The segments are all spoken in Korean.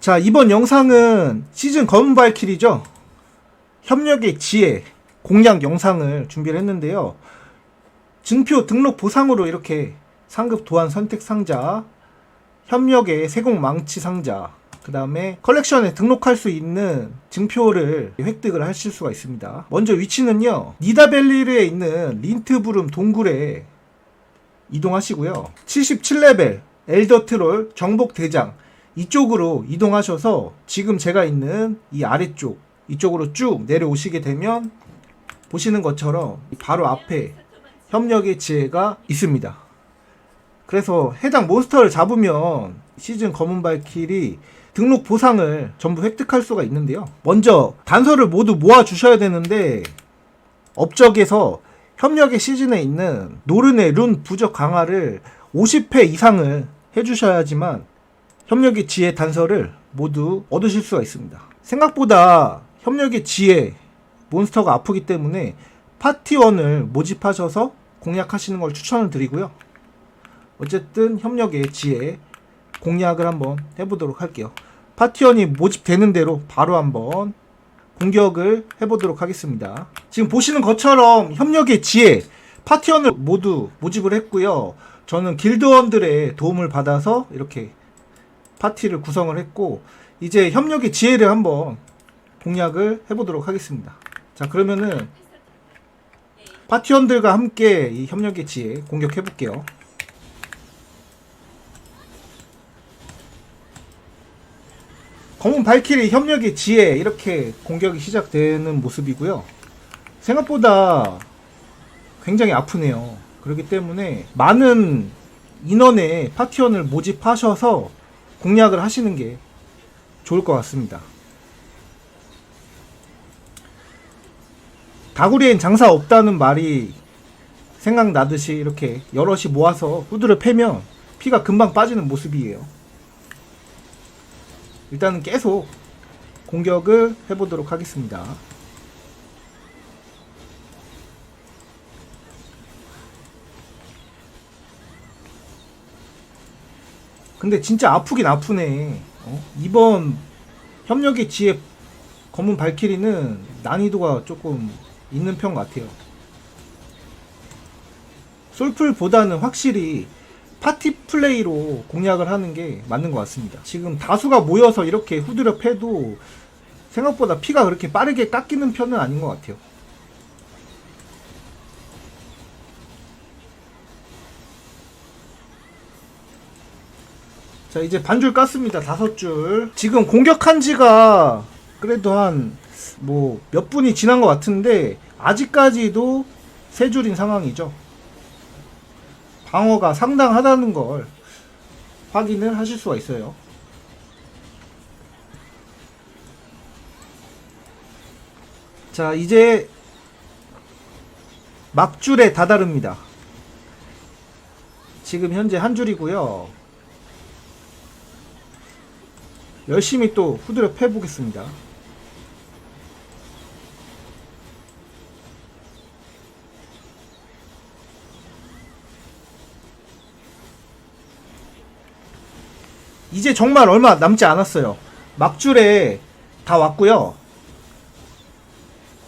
자, 이번 영상은 시즌 검은 발길이죠. 협력의 지혜 공략 영상을 준비를 했는데요. 증표 등록 보상으로 이렇게 상급 도안 선택 상자, 협력의 세공 망치 상자, 그 다음에 컬렉션에 등록할 수 있는 증표를 획득을 하실 수가 있습니다. 먼저 위치는요, 니다벨리르에 있는 린트부름 동굴에 이동하시고요. 77레벨 엘더 트롤 정복 대장 이쪽으로 이동하셔서 지금 제가 있는 이 아래쪽 이쪽으로 쭉 내려오시게 되면 보시는 것처럼 바로 앞에 협력의 지혜가 있습니다. 그래서 해당 몬스터를 잡으면 시즌 검은 발길이 등록 보상을 전부 획득할 수가 있는데요. 먼저 단서를 모두 모아 주셔야 되는데 업적에서 협력의 시즌에 있는 노른의 룬 부적 강화를 50회 이상을 해주셔야지만 협력의 지혜 단서를 모두 얻으실 수가 있습니다. 생각보다 협력의 지혜 몬스터가 아프기 때문에 파티원을 모집하셔서 공략하시는 걸 추천을 드리고요. 어쨌든 협력의 지혜 공략을 한번 해보도록 할게요. 파티원이 모집되는 대로 바로 한번 공격을 해보도록 하겠습니다. 지금 보시는 것처럼 협력의 지혜 파티원을 모두 모집을 했고요. 저는 길드원들의 도움을 받아서 이렇게 파티를 구성을 했고 이제 협력의 지혜를 한번 공략을 해보도록 하겠습니다. 자 그러면은 파티원들과 함께 이 협력의 지혜 공격해 볼게요. 검은 발키리 협력의 지혜 이렇게 공격이 시작되는 모습이고요. 생각보다 굉장히 아프네요. 그렇기 때문에 많은 인원의 파티원을 모집하셔서 공략을 하시는 게 좋을 것 같습니다. 다구리엔 장사 없다는 말이 생각나듯이 이렇게 여럿이 모아서 후드를 패면 피가 금방 빠지는 모습이에요. 일단은 계속 공격을 해보도록 하겠습니다. 근데 진짜 아프긴 아프네. 어? 이번 협력의 지혜 검은 발키리는 난이도가 조금 있는 편 같아요. 솔풀보다는 확실히 파티 플레이로 공략을 하는 게 맞는 것 같습니다. 지금 다수가 모여서 이렇게 후드려 패도 생각보다 피가 그렇게 빠르게 깎이는 편은 아닌 것 같아요. 자 이제 반줄 깠습니다. 다섯 줄. 지금 공격한 지가 그래도 한 뭐 몇 분이 지난 것 같은데 아직까지도 세 줄인 상황이죠. 방어가 상당하다는 걸 확인을 하실 수가 있어요. 자 이제 막줄에 다다릅니다. 지금 현재 한 줄이고요 열심히 또 후드려 패보겠습니다. 이제 정말 얼마 남지 않았어요. 막줄에 다 왔고요.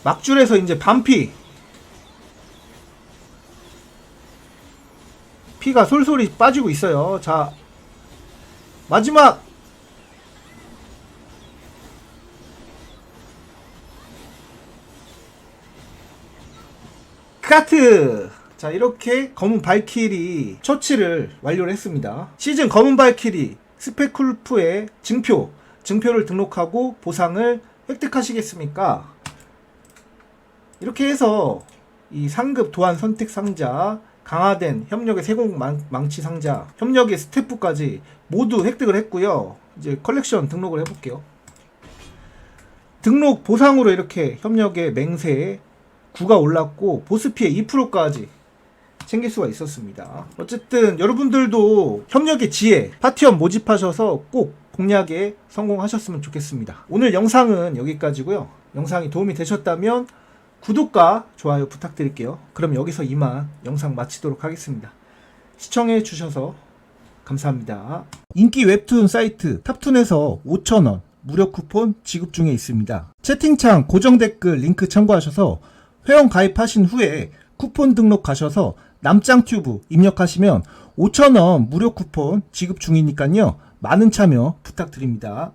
막줄에서 이제 반피 피가 솔솔이 빠지고 있어요. 자 마지막 카트! 자, 이렇게 검은 발키리 처치를 완료를 했습니다. 시즌 검은 발키리 스페쿨프의 증표, 증표를 등록하고 보상을 획득하시겠습니까? 이렇게 해서 이 상급 도안 선택 상자, 강화된 협력의 세공 망, 망치 상자, 협력의 스태프까지 모두 획득을 했고요. 이제 컬렉션 등록을 해볼게요. 등록 보상으로 이렇게 협력의 맹세, 9가 올랐고 보스 피해 2%까지 챙길 수가 있었습니다. 어쨌든 여러분들도 협력의 지혜 파티원 모집하셔서 꼭 공략에 성공하셨으면 좋겠습니다. 오늘 영상은 여기까지고요. 영상이 도움이 되셨다면 구독과 좋아요 부탁드릴게요. 그럼 여기서 이만 영상 마치도록 하겠습니다. 시청해 주셔서 감사합니다. 인기 웹툰 사이트 탑툰에서 5,000원 무료 쿠폰 지급 중에 있습니다. 채팅창 고정 댓글 링크 참고하셔서 회원 가입하신 후에 쿠폰 등록하셔서 남짱튜브 입력하시면 5,000원 무료 쿠폰 지급 중이니까요. 많은 참여 부탁드립니다.